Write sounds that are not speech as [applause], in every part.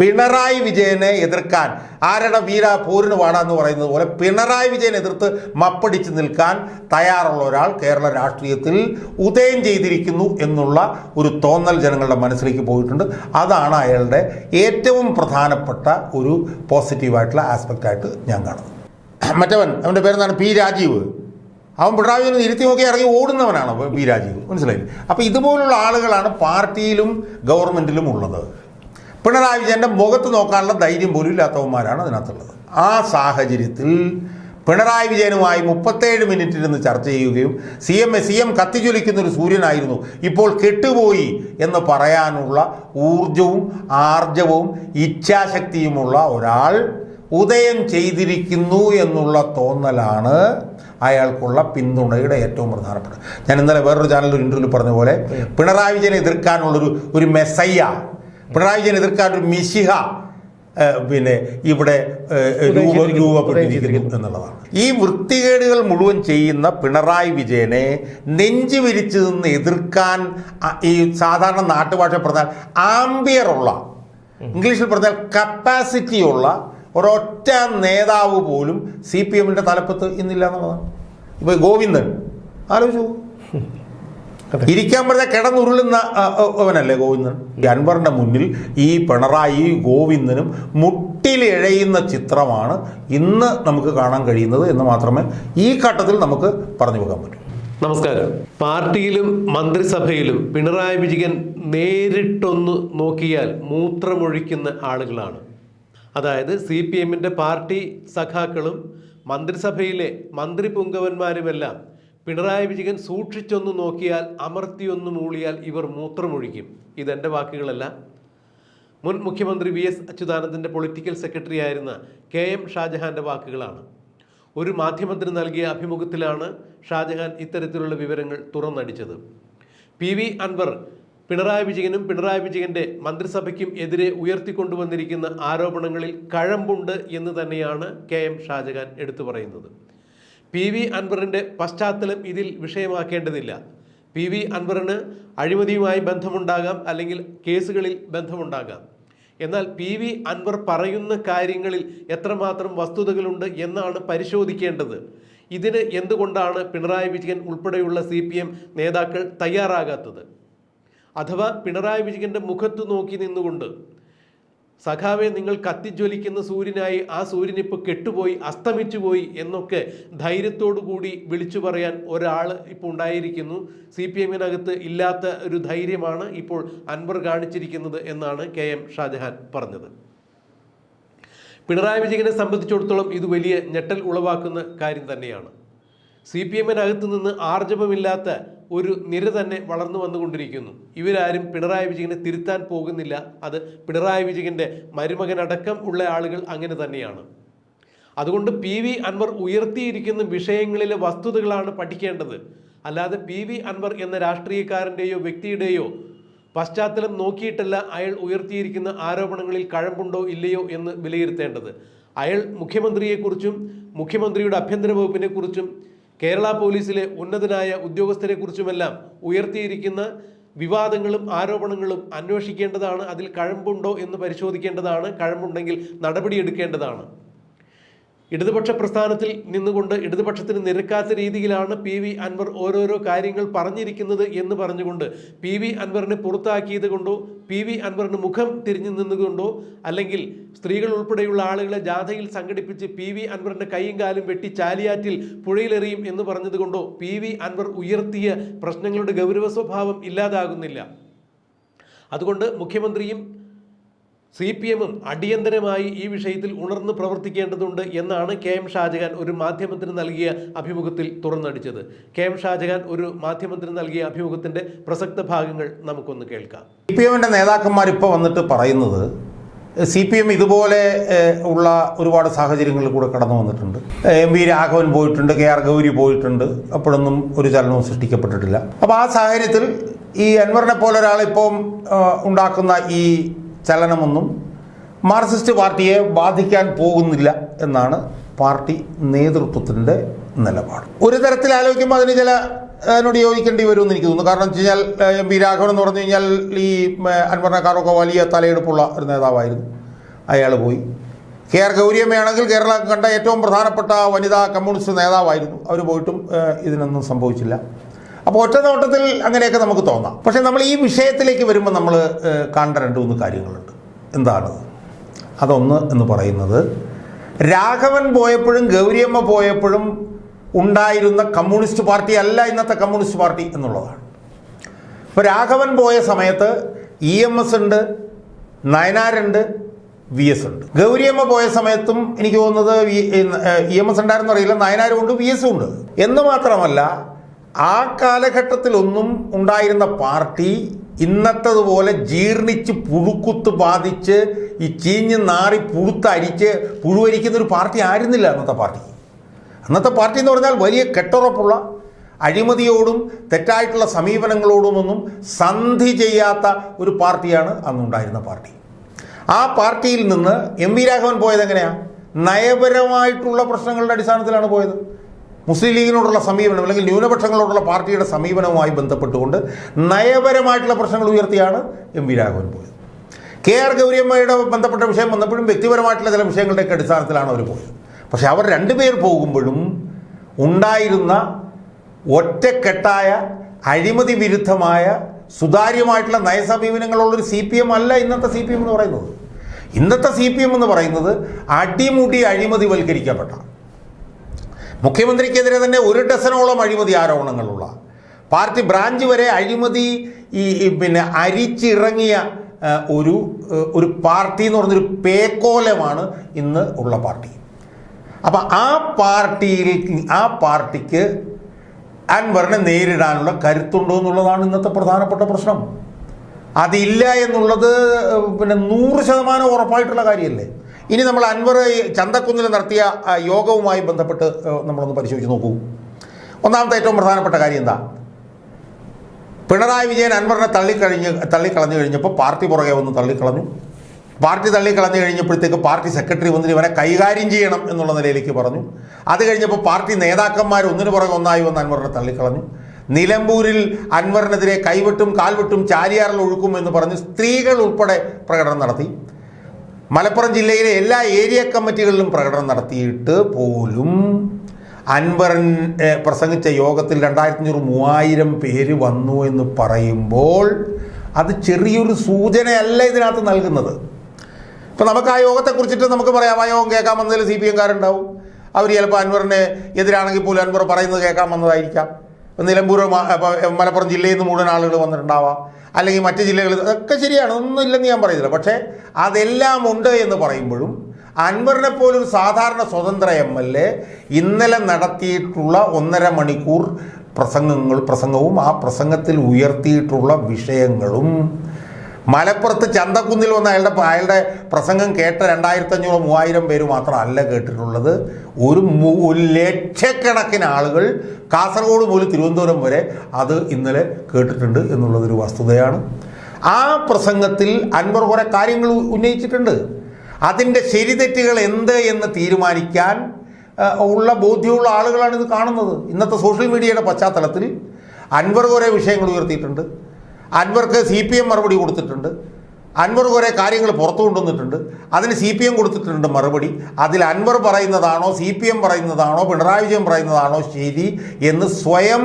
പിണറായി വിജയനെ എതിർക്കാൻ ആരുടെ വീര പൂരനുമാണ് എന്ന് പറയുന്നത് പോലെ പിണറായി വിജയനെ എതിർത്ത് മപ്പടിച്ച് നിൽക്കാൻ തയ്യാറുള്ള ഒരാൾ കേരള രാഷ്ട്രീയത്തിൽ ഉദയം ചെയ്തിരിക്കുന്നു എന്നുള്ള ഒരു തോന്നൽ ജനങ്ങളുടെ മനസ്സിലേക്ക് പോയിട്ടുണ്ട്. അതാണ് അയാളുടെ ഏറ്റവും പ്രധാനപ്പെട്ട ഒരു പോസിറ്റീവായിട്ടുള്ള ആസ്പെക്റ്റായിട്ട് ഞാൻ കാണുന്നത്. മറ്റവൻ അവന്റെ പേരെന്താണ്? പി രാജീവ്. അവൻ പിണറായി വിജയനെ ഇരുത്തി നോക്കി ഇറങ്ങി ഓടുന്നവനാണ്. പി രാജീവ്. മനസ്സിലായില്ലേ? അപ്പോൾ ഇതുപോലുള്ള ആളുകളാണ് പാർട്ടിയിലും ഗവൺമെന്റിലും ഉള്ളത്. പിണറായി വിജയന്റെ മുഖത്ത് നോക്കാനുള്ള ധൈര്യം പോലും ഇല്ലാത്തവന്മാരാണ് അതിനകത്തുള്ളത്. ആ സാഹചര്യത്തിൽ പിണറായി വിജയനുമായി മുപ്പത്തേഴ് മിനിറ്റ് നിന്ന് ചർച്ച ചെയ്യുകയും സി എം സി എം കത്തിജ്വലിക്കുന്നൊരു സൂര്യനായിരുന്നു. ഇപ്പോൾ കെട്ടുപോയി എന്ന് പറയാനുള്ള ഊർജവും ആർജവും ഇച്ഛാശക്തിയുമുള്ള ഒരാൾ ഉദയം ചെയ്തിരിക്കുന്നു എന്നുള്ള തോന്നലാണ് അയാൾക്കുള്ള പിന്തുണയുടെ ഏറ്റവും പ്രധാനപ്പെട്ടത്. ഞാൻ ഇന്നലെ വേറൊരു ചാനലിൽ ഒരു ഇന്റർവ്യൂവിൽ പറഞ്ഞ പോലെ പിണറായി വിജയനെ എതിർക്കാനുള്ളൊരു ഒരു മെസ്സയ്യ പിണറായി എതിർക്കാൻ ഒരു മിശിഹ പിന്നെ ഇവിടെ രൂപ രൂപപ്പെട്ടിരിക്കുന്നു എന്നുള്ളതാണ്. ഈ വൃത്തികേടുകൾ മുഴുവൻ ചെയ്യുന്ന പിണറായി വിജയനെ നെഞ്ചു വിരിച്ചു നിന്ന് എതിർക്കാൻ ഈ സാധാരണ നാട്ടുഭാഷ പറഞ്ഞാൽ ആംബിയറുള്ള ഇംഗ്ലീഷിൽ പറഞ്ഞാൽ കപ്പാസിറ്റി ഉള്ള ഒരൊറ്റ നേതാവ് പോലും സി പി എമ്മിന്റെ തലപ്പത്ത് ഇന്നില്ല എന്നുള്ളതാണ്. ഇപ്പോൾ ഗോവിന്ദൻ ആലോചിച്ചു [laughs] ഇരിക്കാൻ പറഞ്ഞ കിടന്നുരുളുന്ന അവനല്ലേ ഗോവിന്ദൻ? ഈ അൻവറിന്റെ മുന്നിൽ ഈ പിണറായി ഗോവിന്ദനും മുട്ടിലിഴയുന്ന ചിത്രമാണ് ഇന്ന് നമുക്ക് കാണാൻ കഴിയുന്നത് എന്ന് മാത്രമേ ഈ ഘട്ടത്തിൽ നമുക്ക് പറഞ്ഞു പോകാൻ പറ്റൂ. നമസ്കാരം. പാർട്ടിയിലും മന്ത്രിസഭയിലും പിണറായി വിജയൻ നേരിട്ടൊന്ന് നോക്കിയാൽ മൂത്രമൊഴിക്കുന്ന ആളുകളാണ്. അതായത് സി പി എമ്മിന്റെ പാർട്ടി സഖാക്കളും മന്ത്രിസഭയിലെ മന്ത്രി പുങ്കവന്മാരുമെല്ലാം പിണറായി വിജയൻ സൂക്ഷിച്ചൊന്ന് നോക്കിയാൽ അമർത്തിയൊന്ന് മൂളിയാൽ ഇവർ മൂത്രമൊഴിക്കും. ഇതെന്റെ വാക്കുകളല്ല. മുൻ മുഖ്യമന്ത്രി വി എസ് അച്യുതാനന്ദന്റെ പൊളിറ്റിക്കൽ സെക്രട്ടറി ആയിരുന്ന കെ എം ഷാജഹാന്റെ വാക്കുകളാണ്. ഒരു മാധ്യമത്തിന് നൽകിയ അഭിമുഖത്തിലാണ് ഷാജഹാൻ ഇത്തരത്തിലുള്ള വിവരങ്ങൾ തുറന്നടിച്ചത്. പി വി അൻവർ പിണറായി വിജയനും പിണറായി വിജയന്റെ മന്ത്രിസഭയ്ക്കും എതിരെ ഉയർത്തിക്കൊണ്ടുവന്നിരിക്കുന്ന ആരോപണങ്ങളിൽ കഴമ്പുണ്ട് എന്ന് തന്നെയാണ് കെ എം ഷാജഹാൻ എടുത്തു പറയുന്നത്. പി വി അൻവറിന്റെ പശ്ചാത്തലം ഇതിൽ വിഷയമാക്കേണ്ടതില്ല. പി വി അൻവറിന് അഴിമതിയുമായി ബന്ധമുണ്ടാകാം അല്ലെങ്കിൽ കേസുകളിൽ ബന്ധമുണ്ടാകാം. എന്നാൽ പി വി അൻവർ പറയുന്ന കാര്യങ്ങളിൽ എത്രമാത്രം വസ്തുതകളുണ്ട് എന്നാണ് പരിശോധിക്കേണ്ടത്. ഇതിന് എന്തുകൊണ്ടാണ് പിണറായി വിജയൻ ഉൾപ്പെടെയുള്ള സി പി എം നേതാക്കൾ തയ്യാറാകാത്തത്? അഥവാ പിണറായി വിജയന്റെ മുഖത്ത് നോക്കി നിന്നുകൊണ്ട് സഖാവെ നിങ്ങൾ കത്തിജ്വലിക്കുന്ന സൂര്യനായി ആ സൂര്യൻ ഇപ്പോൾ കെട്ടുപോയി അസ്തമിച്ചു പോയി എന്നൊക്കെ ധൈര്യത്തോടു കൂടി വിളിച്ചു പറയാൻ ഒരാൾ ഇപ്പോൾ ഉണ്ടായിരിക്കുന്നു. സി പി എമ്മിനകത്ത് ഇല്ലാത്ത ഒരു ധൈര്യമാണ് ഇപ്പോൾ അൻവർ കാണിച്ചിരിക്കുന്നത് എന്നാണ് കെ എം ഷാജഹാൻ പറഞ്ഞത്. പിണറായി വിജയനെ സംബന്ധിച്ചിടത്തോളം ഇത് വലിയ ഞെട്ടൽ ഉളവാക്കുന്ന കാര്യം തന്നെയാണ്. സി പി എമ്മിനകത്ത് നിന്ന് ആർജവമില്ലാത്ത ഒരു നിര തന്നെ വളർന്നു വന്നുകൊണ്ടിരിക്കുന്നു. ഇവരാരും പിണറായി വിജയനെ തിരുത്താൻ പോകുന്നില്ല. അത് പിണറായി വിജയന്റെ മരുമകനടക്കം ഉള്ള ആളുകൾ അങ്ങനെ തന്നെയാണ്. അതുകൊണ്ട് പി വി അൻവർ ഉയർത്തിയിരിക്കുന്ന വിഷയങ്ങളിലെ വസ്തുതകളാണ് പഠിക്കേണ്ടത്. അല്ലാതെ പി വി അൻവർ എന്ന രാഷ്ട്രീയക്കാരന്റെയോ വ്യക്തിയുടെയോ പശ്ചാത്തലം നോക്കിയിട്ടല്ല അയാൾ ഉയർത്തിയിരിക്കുന്ന ആരോപണങ്ങളിൽ കഴമ്പുണ്ടോ ഇല്ലയോ എന്ന് വിലയിരുത്തേണ്ടത്. അയാൾ മുഖ്യമന്ത്രിയെക്കുറിച്ചും മുഖ്യമന്ത്രിയുടെ ആഭ്യന്തര വകുപ്പിനെക്കുറിച്ചും കേരള പോലീസിലെ ഉന്നതനായ ഉദ്യോഗസ്ഥരെക്കുറിച്ചുമെല്ലാം ഉയർത്തിയിരിക്കുന്ന വിവാദങ്ങളും ആരോപണങ്ങളും അന്വേഷിക്കേണ്ടതാണ് അതിൽ കഴമ്പുണ്ടോ എന്ന് പരിശോധിക്കേണ്ടതാണ് കഴമ്പുണ്ടെങ്കിൽ നടപടിയെടുക്കേണ്ടതാണ്. ഇടതുപക്ഷ പ്രസ്ഥാനത്തിൽ നിന്നുകൊണ്ട് ഇടതുപക്ഷത്തിന് നിരക്കാത്ത രീതിയിലാണ് പി വി അൻവർ ഓരോരോ കാര്യങ്ങൾ പറഞ്ഞിരിക്കുന്നത് എന്ന് പറഞ്ഞുകൊണ്ട് പി വി അൻവറിനെ പുറത്താക്കിയത് കൊണ്ടോ പി വി അൻവറിന് മുഖം തിരിഞ്ഞു നിന്നുകൊണ്ടോ അല്ലെങ്കിൽ സ്ത്രീകൾ ഉൾപ്പെടെയുള്ള ആളുകളെ ജാഥയിൽ സംഘടിപ്പിച്ച് പി വി അൻവറിന്റെ കൈയും കാലും വെട്ടി ചാലിയാറ്റിൽ പുഴയിലെറിയും എന്ന് പറഞ്ഞതുകൊണ്ടോ പി വി അൻവർ ഉയർത്തിയ പ്രശ്നങ്ങളുടെ ഗൗരവ സ്വഭാവം ഇല്ലാതാകുന്നില്ല. അതുകൊണ്ട് മുഖ്യമന്ത്രിയും സി പി എമ്മും അടിയന്തരമായി ഈ വിഷയത്തിൽ ഉണർന്ന് പ്രവർത്തിക്കേണ്ടതുണ്ട് എന്നാണ് കെ എം ഷാജഹാൻ ഒരു മാധ്യമത്തിന് നൽകിയ അഭിമുഖത്തിൽ തുറന്നടിച്ചത്. കെ എം ഷാജഹാൻ ഒരു മാധ്യമത്തിന് നൽകിയ അഭിമുഖത്തിന്റെ പ്രസക്ത ഭാഗങ്ങൾ നമുക്കൊന്ന് കേൾക്കാം. സി പി എമ്മിന്റെ നേതാക്കന്മാർ ഇപ്പോൾ വന്നിട്ട് പറയുന്നത് സി പി എം ഇതുപോലെ ഉള്ള ഒരുപാട് സാഹചര്യങ്ങളിൽ കൂടെ കടന്നു വന്നിട്ടുണ്ട്. എം വി രാഘവൻ പോയിട്ടുണ്ട് കെ ആർ ഗൗരി പോയിട്ടുണ്ട് അപ്പോഴൊന്നും ഒരു ചലനവും സൃഷ്ടിക്കപ്പെട്ടിട്ടില്ല. അപ്പോൾ ആ സാഹചര്യത്തിൽ ഈ അൻവറിനെ പോലെ ഒരാളിപ്പം ഉണ്ടാക്കുന്ന ഈ ചലനമൊന്നും മാർക്സിസ്റ്റ് പാർട്ടിയെ ബാധിക്കാൻ പോകുന്നില്ല എന്നാണ് പാർട്ടി നേതൃത്വത്തിന്റെ നിലപാട്. ഒരു തരത്തിൽ ആലോചിക്കുമ്പോൾ അതിന് ചില അതിനോട് യോജിക്കേണ്ടി വരുമെന്ന് എനിക്ക് തോന്നുന്നു. കാരണം വെച്ച് കഴിഞ്ഞാൽ എം പി രാഘവൻ എന്ന് പറഞ്ഞു കഴിഞ്ഞാൽ ഈ ഏഹ്, അൻവറിനെക്കാരൊക്കെ വലിയ തലയെടുപ്പുള്ള ഒരു നേതാവായിരുന്നു. അയാൾ പോയി. കെ ആർ ഗൗരിയമ്മയാണെങ്കിൽ കേരള കണ്ട ഏറ്റവും പ്രധാനപ്പെട്ട വനിതാ കമ്മ്യൂണിസ്റ്റ് നേതാവായിരുന്നു. അവർ പോയിട്ടും ഇതിനൊന്നും സംഭവിച്ചില്ല. അപ്പോൾ ഒറ്റ നോട്ടത്തിൽ അങ്ങനെയൊക്കെ നമുക്ക് തോന്നാം. പക്ഷേ നമ്മൾ ഈ വിഷയത്തിലേക്ക് വരുമ്പോൾ നമ്മൾ കാണേണ്ട രണ്ട് മൂന്ന് കാര്യങ്ങളുണ്ട്. എന്താണ് അതൊന്ന് എന്ന് പറയുന്നത് രാഘവൻ പോയപ്പോഴും ഗൗരിയമ്മ പോയപ്പോഴും ഉണ്ടായിരുന്ന കമ്മ്യൂണിസ്റ്റ് പാർട്ടി അല്ല ഇന്നത്തെ കമ്മ്യൂണിസ്റ്റ് പാർട്ടി എന്നുള്ളതാണ്. ഇപ്പോൾ രാഘവൻ പോയ സമയത്ത് ഇ എം എസ് ഉണ്ട് നയനാരുണ്ട് വി എസ് ഉണ്ട്. ഗൗരിയമ്മ പോയ സമയത്തും എനിക്ക് തോന്നുന്നത് ഇ എം എസ് ഉണ്ടായിരുന്നറിയില്ല നയനാരും ഉണ്ട് വി എസും ഉണ്ട്. എന്ന് മാത്രമല്ല ആ കാലഘട്ടത്തിലൊന്നും ഉണ്ടായിരുന്ന പാർട്ടി ഇന്നത്തതുപോലെ ജീർണിച്ച് പുഴുക്കുത്ത് ബാധിച്ച് ഈ ചീഞ്ഞ് നാറി പുഴുത്തരിച്ച് പുഴുവരിക്കുന്ന ഒരു പാർട്ടി ആയിരുന്നില്ല അന്നത്തെ പാർട്ടി. അന്നത്തെ പാർട്ടി എന്ന് പറഞ്ഞാൽ വലിയ കെട്ടുറപ്പുള്ള അഴിമതിയോടും തെറ്റായിട്ടുള്ള സമീപനങ്ങളോടുമൊന്നും സന്ധി ചെയ്യാത്ത ഒരു പാർട്ടിയാണ് അന്നുണ്ടായിരുന്ന പാർട്ടി. ആ പാർട്ടിയിൽ നിന്ന് എം വി രാഘവൻ പോയത് എങ്ങനെയാണ് നയപരമായിട്ടുള്ള പ്രശ്നങ്ങളുടെ അടിസ്ഥാനത്തിലാണ് പോയത്. മുസ്ലിം ലീഗിനോടുള്ള സമീപനം അല്ലെങ്കിൽ ന്യൂനപക്ഷങ്ങളോടുള്ള പാർട്ടിയുടെ സമീപനവുമായി ബന്ധപ്പെട്ടുകൊണ്ട് നയപരമായിട്ടുള്ള പ്രശ്നങ്ങൾ ഉയർത്തിയാണ് എം വി രാഘവൻ പോയത്. കെ ആർ ഗൗരിയമ്മയുടെ ബന്ധപ്പെട്ട വിഷയം വന്നപ്പോഴും വ്യക്തിപരമായിട്ടുള്ള ചില വിഷയങ്ങളുടെയൊക്കെ അടിസ്ഥാനത്തിലാണ് അവർ പോയത്. പക്ഷെ അവർ രണ്ടുപേർ പോകുമ്പോഴും ഉണ്ടായിരുന്ന ഒറ്റക്കെട്ടായ അഴിമതി വിരുദ്ധമായ സുതാര്യമായിട്ടുള്ള നയസമീപനങ്ങളുള്ളൊരു സി പി എം അല്ല ഇന്നത്തെ സി പി എം എന്ന് പറയുന്നത്. ഇന്നത്തെ സി പി എം എന്ന് പറയുന്നത് അടിമുടി അഴിമതിവൽക്കരിക്കപ്പെട്ട മുഖ്യമന്ത്രിക്കെതിരെ തന്നെ ഒരു ഡസനോളം അഴിമതി ആരോപണങ്ങളുള്ള പാർട്ടി ബ്രാഞ്ച് വരെ അഴിമതി ഈ പിന്നെ അരിച്ചിറങ്ങിയ ഒരു ഒരു പാർട്ടി എന്ന് പറഞ്ഞൊരു പേക്കോലമാണ് ഇന്ന് ഉള്ള പാർട്ടി. അപ്പം ആ പാർട്ടിയിൽ ആ പാർട്ടിക്ക് അൻവറിനെ നേരിടാനുള്ള കരുത്തുണ്ടോ എന്നുള്ളതാണ് ഇന്നത്തെ പ്രധാനപ്പെട്ട പ്രശ്നം. അതില്ല എന്നുള്ളത് പിന്നെ നൂറ് ശതമാനം ഉറപ്പായിട്ടുള്ള കാര്യമല്ലേ? ഇനി നമ്മൾ അൻവർ ചന്തക്കുന്നിൽ നടത്തിയ യോഗവുമായി ബന്ധപ്പെട്ട് നമ്മളൊന്ന് പരിശോധിച്ച് നോക്കൂ. ഒന്നാമത്തെ ഏറ്റവും പ്രധാനപ്പെട്ട കാര്യം എന്താ? പിണറായി വിജയൻ അൻവറിനെ തള്ളിക്കഴിഞ്ഞ് തള്ളിക്കളഞ്ഞു കഴിഞ്ഞപ്പോൾ പാർട്ടി പുറകെ വന്ന് തള്ളിക്കളഞ്ഞു. പാർട്ടി തള്ളിക്കളഞ്ഞു കഴിഞ്ഞപ്പോഴത്തേക്ക് പാർട്ടി സെക്രട്ടറി വന്നിട്ട് ഇവനെ കൈകാര്യം ചെയ്യണം എന്നുള്ള നിലയിലേക്ക് പറഞ്ഞു. അത് കഴിഞ്ഞപ്പോൾ പാർട്ടി നേതാക്കന്മാർ ഒന്നിനു പുറകെ ഒന്നായി വന്ന് അൻവറിനെ തള്ളിക്കളഞ്ഞു. നിലമ്പൂരിൽ അൻവറിനെതിരെ കൈവെട്ടും കാൽവെട്ടും ചാരിയാറിൽ ഒഴുക്കും എന്ന് പറഞ്ഞ് സ്ത്രീകൾ ഉൾപ്പെടെ പ്രകടനം നടത്തി. മലപ്പുറം ജില്ലയിലെ എല്ലാ ഏരിയ കമ്മിറ്റികളിലും പ്രകടനം നടത്തിയിട്ട് പോലും അൻവറൻ പ്രസംഗിച്ച യോഗത്തിൽ രണ്ടായിരത്തി അഞ്ഞൂറ് മൂവായിരം പേര് വന്നു എന്ന് പറയുമ്പോൾ അത് ചെറിയൊരു സൂചനയല്ല ഇതിനകത്ത് നൽകുന്നത്. ഇപ്പം നമുക്ക് ആ യോഗത്തെക്കുറിച്ചിട്ട് നമുക്ക് പറയാം ആ യോഗം കേൾക്കാൻ വന്നതിൽ സി പി എംകാരുണ്ടാവും. അവർ ചിലപ്പോൾ അൻവറിനെ എതിരാണെങ്കിൽ പോലും അൻവർ പറയുന്നത് കേൾക്കാൻ വന്നതായിരിക്കാം നിലമ്പൂർ മലപ്പുറം ജില്ലയിൽ നിന്ന് മുഴുവൻ ആളുകൾ വന്നിട്ടുണ്ടാവാം. അല്ലെങ്കിൽ മറ്റ് ജില്ലകളിൽ അതൊക്കെ ശരിയാണ് ഒന്നും ഇല്ലെന്ന് ഞാൻ പറയുന്നില്ല. പക്ഷേ അതെല്ലാം ഉണ്ട് എന്ന് പറയുമ്പോഴും അൻവറിനെ പോലൊരു സാധാരണ സ്വതന്ത്ര എം എൽ എ ഇന്നലെ നടത്തിയിട്ടുള്ള ഒന്നര മണിക്കൂർ പ്രസംഗങ്ങൾ പ്രസംഗവും ആ പ്രസംഗത്തിൽ ഉയർത്തിയിട്ടുള്ള വിഷയങ്ങളും മലപ്പുറത്ത് ചന്തക്കുന്നിൽ വന്ന അയാളുടെ അയാളുടെ പ്രസംഗം കേട്ട രണ്ടായിരത്തി മൂവായിരം പേര് മാത്രമല്ല കേട്ടിട്ടുള്ളത്. ഒരു ഒരു ലക്ഷക്കണക്കിന് ആളുകൾ കാസർഗോഡ് മുതൽ തിരുവനന്തപുരം വരെ അത് ഇന്നലെ കേട്ടിട്ടുണ്ട് എന്നുള്ളതൊരു വസ്തുതയാണ്. ആ പ്രസംഗത്തിൽ അൻവർ കുറേ കാര്യങ്ങൾ ഉന്നയിച്ചിട്ടുണ്ട്. അതിന്റെ ശരിതെറ്റുകൾ എന്ത് എന്ന് തീരുമാനിക്കാൻ ഉള്ള ബോധ്യമുള്ള ആളുകളാണ് ഇത് കാണുന്നത്. ഇന്നത്തെ സോഷ്യൽ മീഡിയയുടെ പശ്ചാത്തലത്തിൽ അൻവർ കുറേ വിഷയങ്ങൾ ഉയർത്തിയിട്ടുണ്ട്. അൻവർക്ക് സി പി എം മറുപടി കൊടുത്തിട്ടുണ്ട്. അൻവർ കുറേ കാര്യങ്ങൾ പുറത്തു കൊണ്ടുവന്നിട്ടുണ്ട്. അതിന് സി പി എം കൊടുത്തിട്ടുണ്ട് മറുപടി. അതിൽ അൻവർ പറയുന്നതാണോ സി പി എം പറയുന്നതാണോ പിണറായി വിജയൻ പറയുന്നതാണോ ശരി എന്ന് സ്വയം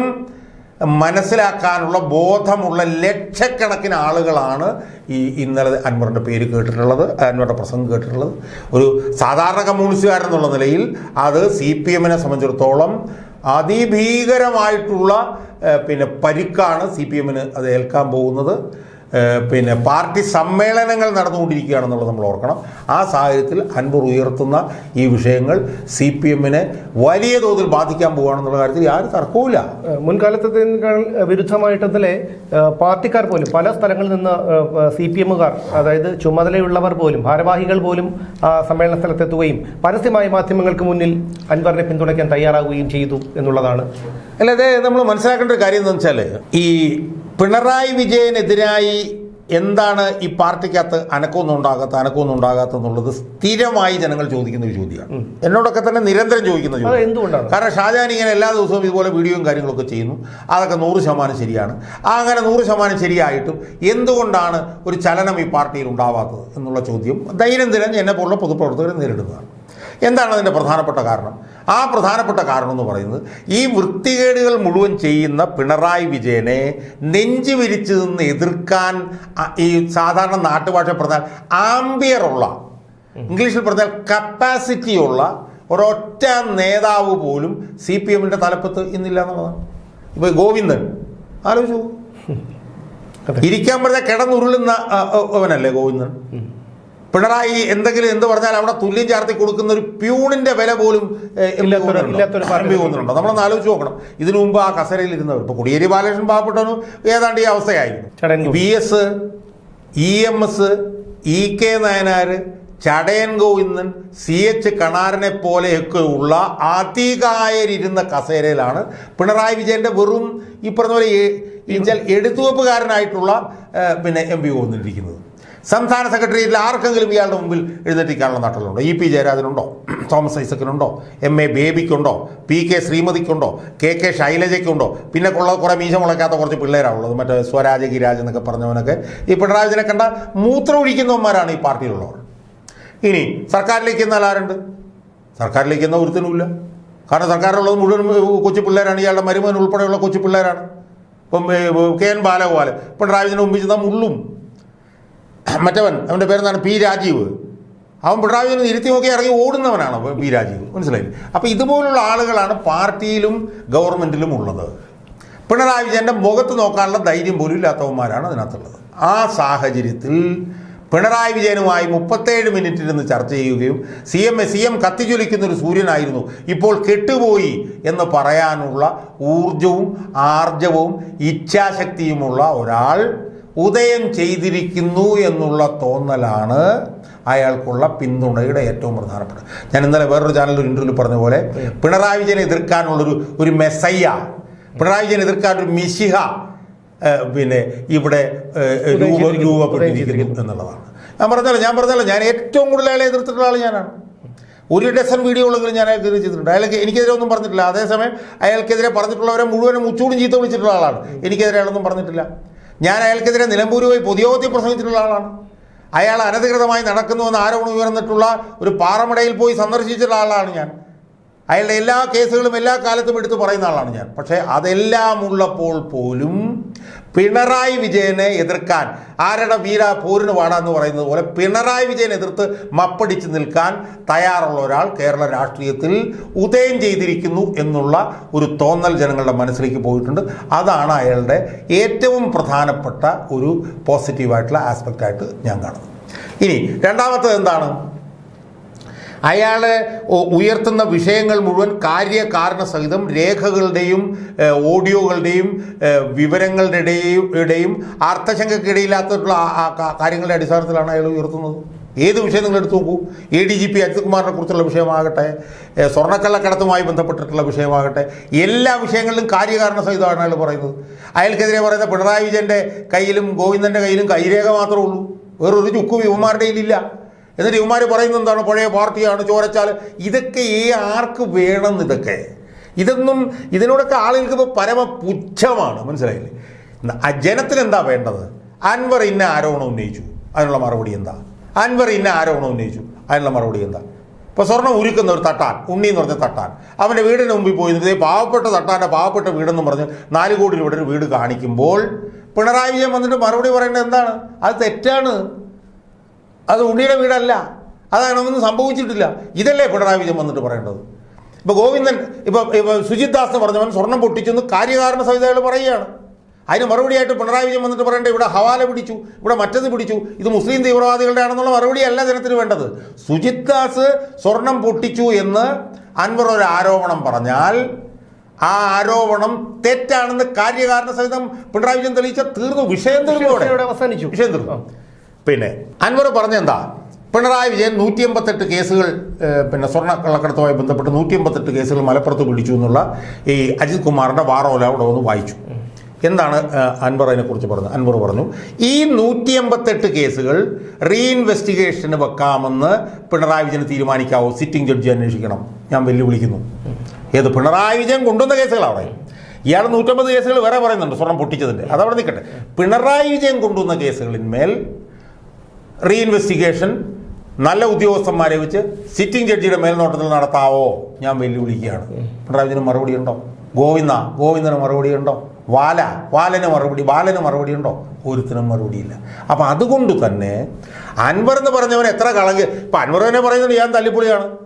മനസ്സിലാക്കാനുള്ള ബോധമുള്ള ലക്ഷക്കണക്കിന് ആളുകളാണ് ഈ ഇന്നലെ അൻവറിന്റെ പേര് കേട്ടിട്ടുള്ളത് അൻവറിന്റെ പ്രസംഗം കേട്ടിട്ടുള്ളത്. ഒരു സാധാരണ കമ്മ്യൂണിസ്റ്റുകാരെന്നുള്ള നിലയിൽ അത് സി പി എമ്മിനെ സംബന്ധിച്ചിടത്തോളം അതിഭീകരമായിട്ടുള്ള പിന്നെ പരിക്കാണ് സി പി എമ്മിന് അത് ഏൽക്കാൻ പോകുന്നത്. പിന്നെ പാർട്ടി സമ്മേളനങ്ങൾ നടന്നുകൊണ്ടിരിക്കുകയാണെന്നുള്ളത് നമ്മൾ ഓർക്കണം. ആ സാഹചര്യത്തിൽ അൻവർ ഉയർത്തുന്ന ഈ വിഷയങ്ങൾ സി പി എമ്മിനെ വലിയ തോതിൽ ബാധിക്കാൻ പോകുകയാണെന്നുള്ള കാര്യത്തിൽ യാതൊരു തർക്കവുമില്ല. മുൻകാലത്തെ മുൻകാലത്തേക്കാൾ വിരുദ്ധമായിട്ട് ഇന്നലെ പാർട്ടിക്കാർ പോലും പല സ്ഥലങ്ങളിൽ നിന്ന് സി പി എമ്മുകാർ അതായത് ചുമതലയുള്ളവർ പോലും ഭാരവാഹികൾ പോലും ആ സമ്മേളന സ്ഥലത്തെത്തുകയും പരസ്യമായ മാധ്യമങ്ങൾക്ക് മുന്നിൽ അൻവറിനെ പിന്തുണയ്ക്കാൻ തയ്യാറാവുകയും ചെയ്തു എന്നുള്ളതാണ്. അല്ലാതെ നമ്മൾ മനസ്സിലാക്കേണ്ട ഒരു കാര്യം എന്ന് വെച്ചാൽ ഈ പിണറായി വിജയനെതിരായി എന്താണ് ഈ പാർട്ടിക്കകത്ത് അനക്കമൊന്നും ഉണ്ടാകാത്ത അനക്കമൊന്നും ഉണ്ടാകാത്ത എന്നുള്ളത് സ്ഥിരമായി ജനങ്ങൾ ചോദിക്കുന്ന ഒരു ചോദ്യമാണ്. എന്നോടൊക്കെ തന്നെ നിരന്തരം ചോദിക്കുന്ന ചോദ്യം എന്തുകൊണ്ടാണ്? കാരണം ഷാജാൻ ഇങ്ങനെ എല്ലാ ദിവസവും ഇതുപോലെ വീഡിയോയും കാര്യങ്ങളൊക്കെ ചെയ്യുന്നു. അതൊക്കെ നൂറ് ശതമാനം ശരിയാണ്. ആ അങ്ങനെ നൂറ് ശതമാനം ശരിയായിട്ടും എന്തുകൊണ്ടാണ് ഒരു ചലനം ഈ പാർട്ടിയിൽ ഉണ്ടാവാത്തത് എന്നുള്ള ചോദ്യം ദൈനംദിനം എന്നെ പോലുള്ള പൊതുപ്രവർത്തകർ നേരിടുന്നതാണ്. എന്താണ് അതിന്റെ പ്രധാനപ്പെട്ട കാരണം? ആ പ്രധാനപ്പെട്ട കാരണം എന്ന് പറയുന്നത് ഈ വൃത്തികേടുകൾ മുഴുവൻ ചെയ്യുന്ന പിണറായി വിജയനെ നെഞ്ചു വിരിച്ച് നിന്ന് എതിർക്കാൻ ഈ സാധാരണ നാട്ടുഭാഷ പറഞ്ഞാൽ ആംബിയറുള്ള ഇംഗ്ലീഷിൽ പറഞ്ഞാൽ കപ്പാസിറ്റി ഉള്ള ഒരൊറ്റ നേതാവ് പോലും സി പി എമ്മിന്റെ തലപ്പത്ത് ഇന്നില്ല എന്നുള്ളതാണ്. ഇപ്പോൾ ഗോവിന്ദൻ ആലോചിച്ചു [laughs] ഇരിക്കാൻ പറഞ്ഞാൽ കിടന്നുരുളുന്ന അവനല്ലേ ഗോവിന്ദൻ? പിണറായി എന്തെങ്കിലും എന്ത് പറഞ്ഞാൽ അവിടെ തുല്യം ചാർത്തി കൊടുക്കുന്ന ഒരു പ്യൂണിന്റെ വില പോലും തോന്നുന്നുണ്ടോ നമ്മളൊന്ന് ആലോചിച്ച് നോക്കണം. ഇതിനു മുമ്പ് ആ കസരയിൽ ഇരുന്നവർ ഇപ്പൊ കുടിയേരി ബാലകൃഷ്ണൻ പാവപ്പെട്ടവനും ഏതാണ്ട് ഈ അവസ്ഥയായിരുന്നു. V S E M S E K Nayanar Chadayan Govindan C H കണാരനെ പോലെയൊക്കെ ഉള്ള അധികായരിരുന്ന കസേരയിലാണ് പിണറായി വിജയന്റെ വെറും ഈ പറഞ്ഞ പോലെ എടുത്തുവെപ്പുകാരനായിട്ടുള്ള പിന്നെ എം പി ഗോവിന്ദൻ ഇരിക്കുന്നത്. സംസ്ഥാന സെക്രട്ടേറിയറ്റിൽ ആർക്കെങ്കിലും ഇയാളുടെ മുമ്പിൽ എഴുന്നേറ്റിക്കാനുള്ള നട്ടലുണ്ടോ? ഇ പി ജയരാജനുണ്ടോ? തോമസ് ഐസക്കിനുണ്ടോ? എം എ ബേബിക്കുണ്ടോ? പി കെ ശ്രീമതിക്കുണ്ടോ? കെ കെ ശൈലജയ്ക്കുണ്ടോ? പിന്നെ ഉള്ള കുറേ മീശ മുളയ്ക്കാത്ത കുറച്ച് പിള്ളേരാണുള്ളത്. മറ്റേ സ്വരാജ ഗിരാജ് എന്നൊക്കെ പറഞ്ഞവനൊക്കെ. ഈ പിണറായി കണ്ട മൂത്രം ഒഴിക്കുന്നവന്മാരാണ് ഈ പാർട്ടിയിലുള്ളവർ. ഇനി സർക്കാരിലേക്ക് എന്നാൽ ആരുണ്ട്? സർക്കാരിലേക്ക് എന്നാൽ ഒരുത്തനുമില്ല. കാരണം സർക്കാരിലുള്ളത് മുഴുവൻ കൊച്ചു പിള്ളേരാണ്. ഇയാളുടെ മരുമകൻ ഉൾപ്പെടെയുള്ള കൊച്ചു പിള്ളേരാണ്. ഇപ്പം കെ എൻ ബാലഗോപാൽ പിണറായി വിജയനെ മുമ്പിൽ ചെന്നാൽ മുള്ളും. മറ്റവൻ അവന്റെ പേരെന്താണ്? പി രാജീവ്. അവൻ പിണറായി വിജയനെ ഇരുത്തി നോക്കി ഇറങ്ങി ഓടുന്നവനാണ് പി രാജീവ്. മനസ്സിലായില്ലേ? അപ്പോൾ ഇതുപോലുള്ള ആളുകളാണ് പാർട്ടിയിലും ഗവൺമെന്റിലും ഉള്ളത്. പിണറായി വിജയന്റെ മുഖത്ത് നോക്കാനുള്ള ധൈര്യം പോലും ഇല്ലാത്തവന്മാരാണ് അതിനകത്തുള്ളത്. ആ സാഹചര്യത്തിൽ പിണറായി വിജയനുമായി മുപ്പത്തേഴ് മിനിറ്റ് ഇരുന്ന് ചർച്ച ചെയ്യുകയും സി എം സി എം കത്തിജ്വലിക്കുന്നൊരു സൂര്യനായിരുന്നു. ഇപ്പോൾ കെട്ടുപോയി എന്ന് പറയാനുള്ള ഊർജവും ആർജവും ഇച്ഛാശക്തിയുമുള്ള ഒരാൾ ഉദയം ചെയ്തിരിക്കുന്നു എന്നുള്ള തോന്നലാണ് അയാൾക്കുള്ള പിന്തുണയുടെ ഏറ്റവും പ്രധാനപ്പെട്ട ഞാൻ ഇന്നലെ വേറൊരു ചാനലിൽ ഒരു ഇന്റർവ്യൂവിൽ പറഞ്ഞ പോലെ പിണറായി വിജയനെ എതിർക്കാനുള്ളൊരു ഒരു മെസ്സയ്യ പിണറായി വിജയനെ എതിർക്കാൻ ഒരു മിശിഹ പിന്നെ ഇവിടെ രൂപ രൂപപ്പെട്ടിരിക്കുന്നു എന്നുള്ളതാണ്. ഞാൻ പറഞ്ഞല്ലോ ഞാൻ പറഞ്ഞല്ലോ ഞാൻ ഏറ്റവും കൂടുതൽ അയാളെ എതിർത്തിട്ടുള്ള ആൾ ഞാനാണ്. ഒരു ഡസൻ വീഡിയോകളെങ്കിലും ഞാൻ അയാൾക്കെതിരെ ചെയ്തിട്ടുണ്ട്. അയാൾക്ക് എനിക്കെതിരെ ഒന്നും പറഞ്ഞിട്ടില്ല. അതേസമയം അയാൾക്കെതിരെ പറഞ്ഞിട്ടുള്ളവരെ മുഴുവനും ഉച്ചൂടും ചീത്ത വിളിച്ചിട്ടുള്ള ആളാണ്. എനിക്കെതിരെ അയാളൊന്നും പറഞ്ഞിട്ടില്ല. ഞാൻ അയാൾക്കെതിരെ നിലമ്പൂർ പോയി പൊതുയോഗത്തിൽ പ്രസംഗിച്ചിട്ടുള്ള ആളാണ്. അയാൾ അനധികൃതമായി നടക്കുന്നുവെന്ന് ആരോപണം ഉയർന്നിട്ടുള്ള ഒരു പാറമടയിൽ പോയി സന്ദർശിച്ചിട്ടുള്ള ആളാണ് ഞാൻ. അയാളുടെ എല്ലാ കേസുകളും എല്ലാ കാലത്തും എടുത്തു പറയുന്ന ആളാണ് ഞാൻ. പക്ഷേ അതെല്ലാം ഉള്ളപ്പോൾ പോലും പിണറായി വിജയനെ എതിർക്കാൻ ആരുടെ വീര പോരിന് വാടാന്ന് പറയുന്നത് പോലെ പിണറായി വിജയൻ എതിർത്ത് മപ്പടിച്ച് നിൽക്കാൻ തയ്യാറുള്ള ഒരാൾ കേരള രാഷ്ട്രീയത്തിൽ ഉദയം ചെയ്തിരിക്കുന്നു എന്നുള്ള ഒരു തോന്നൽ ജനങ്ങളുടെ മനസ്സിലേക്ക് പോയിട്ടുണ്ട്. അതാണ് അയാളുടെ ഏറ്റവും പ്രധാനപ്പെട്ട ഒരു പോസിറ്റീവായിട്ടുള്ള ആസ്പെക്റ്റായിട്ട് ഞാൻ കാണുന്നത്. ഇനി രണ്ടാമത്തത് എന്താണ്? അയാൾ ഉയർത്തുന്ന വിഷയങ്ങൾ മുഴുവൻ കാര്യകാരണ സഹിതം രേഖകളുടെയും ഓഡിയോകളുടെയും വിവരങ്ങളുടെ വിവരങ്ങളുടെയും ആ കാര്യങ്ങളുടെ അടിസ്ഥാനത്തിലാണ് അയാൾ ഉയർത്തുന്നത്. ഏത് വിഷയം നിങ്ങൾ എടുത്തു നോക്കൂ? A D G P Ajith കുമാറിനെ കുറിച്ചുള്ള വിഷയമാകട്ടെ സ്വർണക്കള്ളക്കടത്തുമായി ബന്ധപ്പെട്ടിട്ടുള്ള വിഷയമാകട്ടെ എല്ലാ വിഷയങ്ങളിലും കാര്യകാരണ സഹിതമാണ് അയാൾ പറയുന്നത്. അയാൾക്കെതിരെ പറയുന്ന പിണറായി വിജയന്റെ കയ്യിലും ഗോവിന്ദന്റെ കയ്യിലും കൈരേഖ മാത്രമേ ഉള്ളൂ. വേറൊരു ചുക്കും യുവമാരുടെ കയ്യിലില്ല. എന്നിട്ട് ഇവന്മാർ പറയുന്നത് എന്താണ്? പഴയ പാർട്ടിയാണ് ചോരച്ചാൽ ഇതൊക്കെ ഏ ആർക്ക് വേണം ഇതൊക്കെ? ഇതൊന്നും ഇതിനോടൊക്കെ ആളുകൾക്ക് പരമ പുച്ഛമാണ് മനസ്സിലായില്ലേ? ജനത്തിന് എന്താ വേണ്ടത്? അൻവർ ഇന്ന ആരോപണം ഉന്നയിച്ചു. അതിനുള്ള മറുപടി എന്താ? അൻവർ ഇന്ന ആരോപണം ഉന്നയിച്ചു. അതിനുള്ള മറുപടി എന്താ? ഇപ്പോൾ സ്വർണം ഉരുക്കുന്ന ഒരു തട്ടാൻ ഉണ്ണി എന്ന് പറഞ്ഞ തട്ടാൻ. അവന്റെ വീടിന് മുമ്പിൽ പോയി നിന്നിട്ട് പാവപ്പെട്ട തട്ടാന്റെ പാവപ്പെട്ട വീടെന്ന് പറഞ്ഞ് നാല് കോടി രൂപയുടെ ഒരു വീട് കാണിക്കുമ്പോൾ പിണറായി വിജയൻ വന്നിട്ട് മറുപടി പറയേണ്ടത് എന്താണ്? അത് തെറ്റാണ്. അത് ഉണ്ണിയുടെ വീടല്ല. അതാണ് ഒന്നും സംഭവിച്ചിട്ടില്ല. ഇതല്ലേ പിണറായി വിജയൻ വന്നിട്ട് പറയേണ്ടത്. ഇപ്പോൾ ഗോവിന്ദൻ ഇപ്പോൾ ഇപ്പോൾ സുജിത് ദാസ് എന്ന് പറഞ്ഞവൻ സ്വർണം പൊട്ടിച്ചെന്ന് കാര്യകാരണ സഹിതകൾ പറയുകയാണ്. അതിന് മറുപടിയായിട്ട് പിണറായി വിജയൻ വന്നിട്ട് പറയേണ്ടത് ഇവിടെ ഹവാല പിടിച്ചു ഇവിടെ മറ്റത് പിടിച്ചു ഇത് മുസ്ലിം തീവ്രവാദികളുടെ ആണെന്നുള്ള മറുപടി അല്ല ജനത്തിന് വേണ്ടത്. സുജിത് ദാസ് സ്വർണം പൊട്ടിച്ചു എന്ന് അൻവർ ഒരു ആരോപണം പറഞ്ഞാൽ ആ ആരോപണം തെറ്റാണെന്ന് കാര്യകാരണ സഹിതം പിണറായി വിജയൻ തെളിയിച്ച തീർന്നു. വിഷയം തീർന്നു അവസാനിച്ചു. വിഷയം തീർന്നു. പിന്നെ അൻവർ പറഞ്ഞെന്താ? പിണറായി വിജയൻ നൂറ്റി എൺപത്തെട്ട് കേസുകൾ പിന്നെ സ്വർണ കള്ളക്കടത്തുമായി ബന്ധപ്പെട്ട് നൂറ്റി എൺപത്തെട്ട് കേസുകൾ മലപ്പുറത്ത് പിടിച്ചു എന്നുള്ള ഈ അജിത് കുമാറിന്റെ വാറോല അവിടെ ഒന്ന് വായിച്ചു. എന്താണ് അൻവർ അതിനെക്കുറിച്ച് പറഞ്ഞത്? അൻവർ പറഞ്ഞു ഈ നൂറ്റി എൺപത്തെട്ട് കേസുകൾ റീഇൻവെസ്റ്റിഗേഷന് വെക്കാമെന്ന് പിണറായി വിജയന് തീരുമാനിക്കാവോ? സിറ്റിംഗ് ജഡ്ജി അന്വേഷിക്കണം. ഞാൻ വെല്ലുവിളിക്കുന്നു. ഏത് പിണറായി വിജയൻ കൊണ്ടുവന്ന കേസുകളാണ് ഇയാൾ നൂറ്റമ്പത് കേസുകൾ വേറെ പറയുന്നുണ്ട് സ്വർണം പൊട്ടിച്ചതിന്റെ അതവിടെ നിൽക്കട്ടെ പിണറായി വിജയൻ കൊണ്ടുവന്ന കേസുകളിന്മേൽ റീഇൻവെസ്റ്റിഗേഷൻ നല്ല ഉദ്യോഗസ്ഥന്മാരെ വെച്ച് സിറ്റിംഗ് ജഡ്ജിയുടെ മേൽനോട്ടത്തിൽ നടത്താവോ? ഞാൻ വെല്ലുവിളിക്കുകയാണ്. പിണറായി വിജയന് മറുപടി ഉണ്ടോ? ഗോവിന്ദ ഗോവിന്ദന് മറുപടി ഉണ്ടോ? വാല വാലന് മറുപടി ബാലന് മറുപടി ഉണ്ടോ? ഒരുത്തിനും മറുപടിയില്ല അപ്പം അതുകൊണ്ട് തന്നെ അൻവർ എന്ന് പറഞ്ഞവൻ എത്ര കളങ്ക് ഇപ്പം അൻവർ തന്നെ പറയുന്നുണ്ട് ഞാൻ തല്ലിപ്പൊളിയാണ്.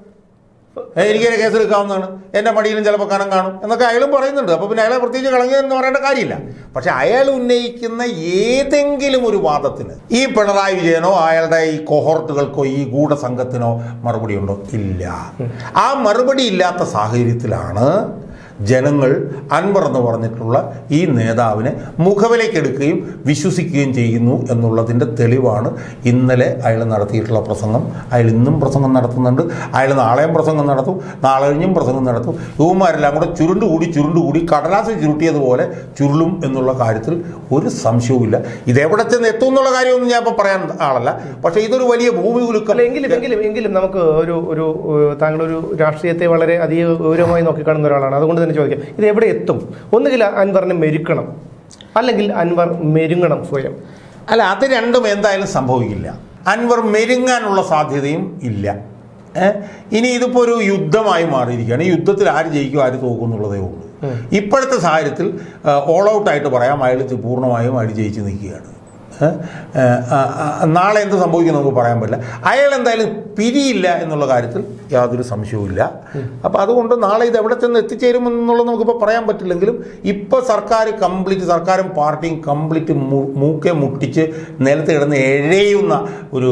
ഏ, കേസെടുക്കാവുന്നതാണ്. എന്റെ മടിയിലും ചിലപ്പോൾ കനം കാണും എന്നൊക്കെ അയാളും പറയുന്നുണ്ട്. അപ്പോൾ പിന്നെ അയാളെ പ്രത്യേകിച്ച് കളഞ്ഞതെന്ന് പറയേണ്ട കാര്യമില്ല. പക്ഷെ അയാൾ ഉന്നയിക്കുന്ന ഏതെങ്കിലും ഒരു വാദത്തിന് ഈ പിണറായി വിജയനോ അയാളുടെ ഈ കൊഹോർട്ടുകൾക്കോ ഈ ഗൂഢസംഘത്തിനോ മറുപടി ഉണ്ടോ ഇല്ല. ആ മറുപടി ഇല്ലാത്ത സാഹചര്യത്തിലാണ് ജനങ്ങൾ അൻവർ എന്ന് പറഞ്ഞിട്ടുള്ള ഈ നേതാവിനെ മുഖവിലേക്കെടുക്കുകയും വിശ്വസിക്കുകയും ചെയ്യുന്നു എന്നുള്ളതിന്റെ തെളിവാണ് ഇന്നലെ അയാൾ നടത്തിയിട്ടുള്ള പ്രസംഗം. അയാൾ ഇന്നും പ്രസംഗം നടത്തുന്നുണ്ട്. അയാൾ നാളെയും പ്രസംഗം നടത്തും. നാളെ കഴിഞ്ഞും പ്രസംഗം നടത്തും. ഇവന്മാരെല്ലാം കൂടെ ചുരുണ്ടുകൂടി ചുരുണ്ടുകൂടി കടലാസ് ചുരുട്ടിയതുപോലെ ചുരുളും എന്നുള്ള കാര്യത്തിൽ ഒരു സംശയവുമില്ല. ഇതെവിടെ ചെന്ന് എത്തും എന്നുള്ള കാര്യമൊന്നും ഞാൻ ഇപ്പം പറയാൻ ആളല്ല. പക്ഷേ ഇതൊരു വലിയ ഭൂമി കുലുക്കം എങ്കിലും എങ്കിലും എങ്കിലും നമുക്ക് ഒരു ഒരു താങ്കളൊരു രാഷ്ട്രീയത്തെ വളരെ അധികം ഗൗരവമായി നോക്കിക്കാണുന്ന ഒരാളാണ്. അതുകൊണ്ട് തന്നെ ചോദിക്കാം ഇത് എവിടെ എത്തും? ഒന്നുകിൽ അൻവറിനെ മെരുക്കണം അല്ലെങ്കിൽ അൻവർ മെരുങ്ങണം സ്വയം. അല്ല അത് രണ്ടും എന്തായാലും സംഭവിക്കില്ല. അൻവർ മെരുങ്ങാനുള്ള സാധ്യതയും ഇല്ല. ഇനി ഇതിപ്പോൾ ഒരു യുദ്ധമായി മാറിയിരിക്കുകയാണ്. ഈ യുദ്ധത്തിൽ ആര് ജയിക്കും ആര് തോക്കും എന്നുള്ളതേ ഉള്ളൂ. ഇപ്പോഴത്തെ സാഹചര്യത്തിൽ ഓൾ ഔട്ടായിട്ട് പറയാം അയാൾ പൂർണമായും അയാൾ ജയിച്ച് നിൽക്കുകയാണ്. നാളെ എന്ത് സംഭവിക്കും നമുക്ക് പറയാൻ പറ്റില്ല. അയാൾ എന്തായാലും പിരിയില്ല എന്നുള്ള കാര്യത്തിൽ യാതൊരു സംശയവുമില്ല. അപ്പോൾ അതുകൊണ്ട് നാളെ ഇത് എവിടെ ചെന്ന് എത്തിച്ചേരുമെന്നുള്ളത് നമുക്കിപ്പോൾ പറയാൻ പറ്റില്ലെങ്കിലും ഇപ്പോൾ സർക്കാർ കംപ്ലീറ്റ് സർക്കാരും പാർട്ടിയും കംപ്ലീറ്റ് മൂക്കെ മുട്ടിച്ച് നിലത്ത് കിടന്ന് എഴയുന്ന ഒരു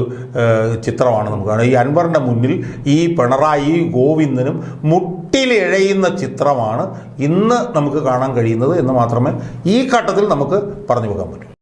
ചിത്രമാണ് നമുക്ക് ഈ അൻവറിന്റെ മുന്നിൽ ഈ പിണറായി ഗോവിന്ദനും മുട്ടിലിഴയുന്ന ചിത്രമാണ് ഇന്ന് നമുക്ക് കാണാൻ കഴിയുന്നത് എന്ന് മാത്രമേ ഈ ഘട്ടത്തിൽ നമുക്ക് പറഞ്ഞു വെക്കാൻ പറ്റൂ.